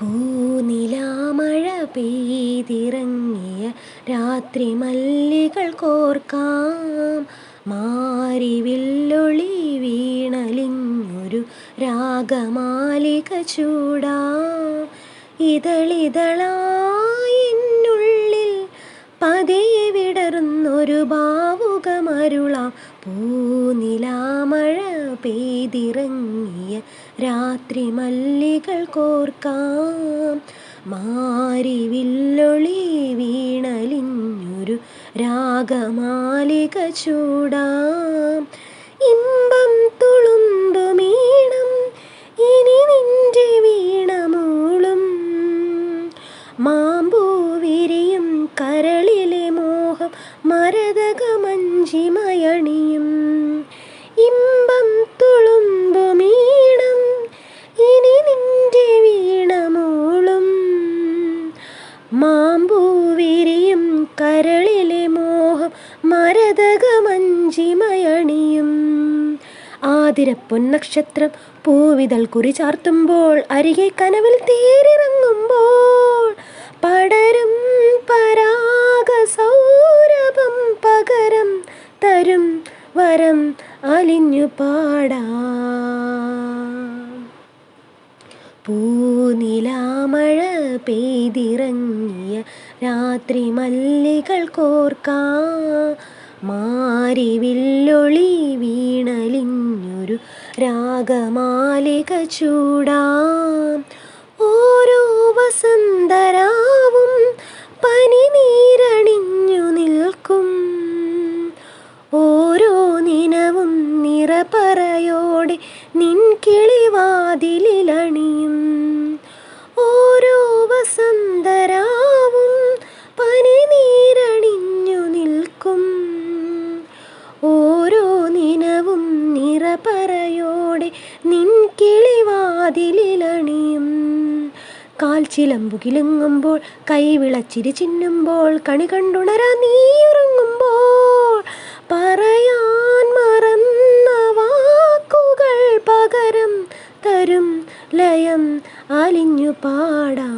പൂനിലാമഴ പെയ്തിറങ്ങിയ രാത്രി മല്ലികൾ കോർക്കാം. മാരിവില്ലൊളി വീണലിഞ്ഞൊരു രാഗമാലിക ചൂടാം. ഇതളിതളായിന്നുള്ളിൽ പതിയെ വിടർന്നൊരു ഭാവുകമരുളാം. പൂനിലാമഴ പെയ്തിറങ്ങിയ രാത്രി മല്ലികൾ കോർക്കാം. മാരിവില്ലൊളി വീണലിഞ്ഞൊരു രാഗമാലിക ചൂടാം. ഇമ്പം തുളുമ്പുമീണം ഇനി നിന്റെ വീണമൂളും. മാമ്പൂ വിരിയും കരളിലെ മരതകമഞ്ചിമയണിയും. ആതിരപ്പൊന്നക്ഷത്രം പൂവിതൾ കുറി ചാർത്തുമ്പോൾ അരികെ കനവിൽ തേരിറങ്ങുമ്പോൾ പടരും പരാഗ സൗരഭം പകരം തരും വരം അലിഞ്ഞു പാടാം. പൂനിലാമഴ പെയ്തിറങ്ങിയ രാത്രി മല്ലികൾ കോർക്കാം. മാരിവില്ലൊളി വീണലിഞ്ഞൊരു രാഗമാലിക ചൂടാം. ഓരോ വസന്തരാവും നിറപറയോടെ നിൻ കിളിവാതിലണിയും ഓരോ വസന്തരാവും പനിനീരണിഞ്ഞു നിൽക്കും. ഓരോ നിനവും നിറപറയോടെ നിൻ കിളിവാതിലണിയും കാൽ ചിലമ്പുകിലുങ്ങുമ്പോൾ കൈവിളച്ചിരി ചിന്നുമ്പോൾ കണി കണ്ടുണരാ നീയുറങ്ങുമ്പോൾ അലിഞ്ഞു പാടാ.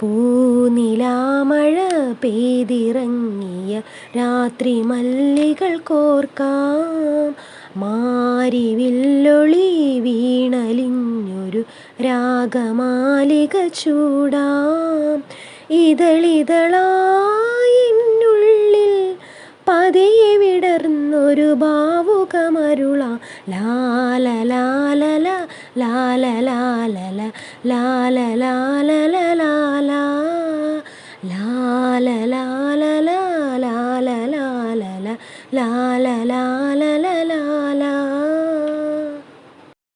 പൂനിലാമഴ പെയ്തിറങ്ങിയ രാത്രി മല്ലികൾ കോർക്കാം. മാരിവില്ലൊളി വീണലിഞ്ഞൊരു രാഗമാലിക ചൂടാം. ഇതളിതളായെന്നുള്ളിൽ ഒരു ഭാവുകമരുള ലാല ലാല ലാല ലാല ലാല ലാല ലാല ലാല ലാല ലാല ലാല ലാല ലാലല ലാല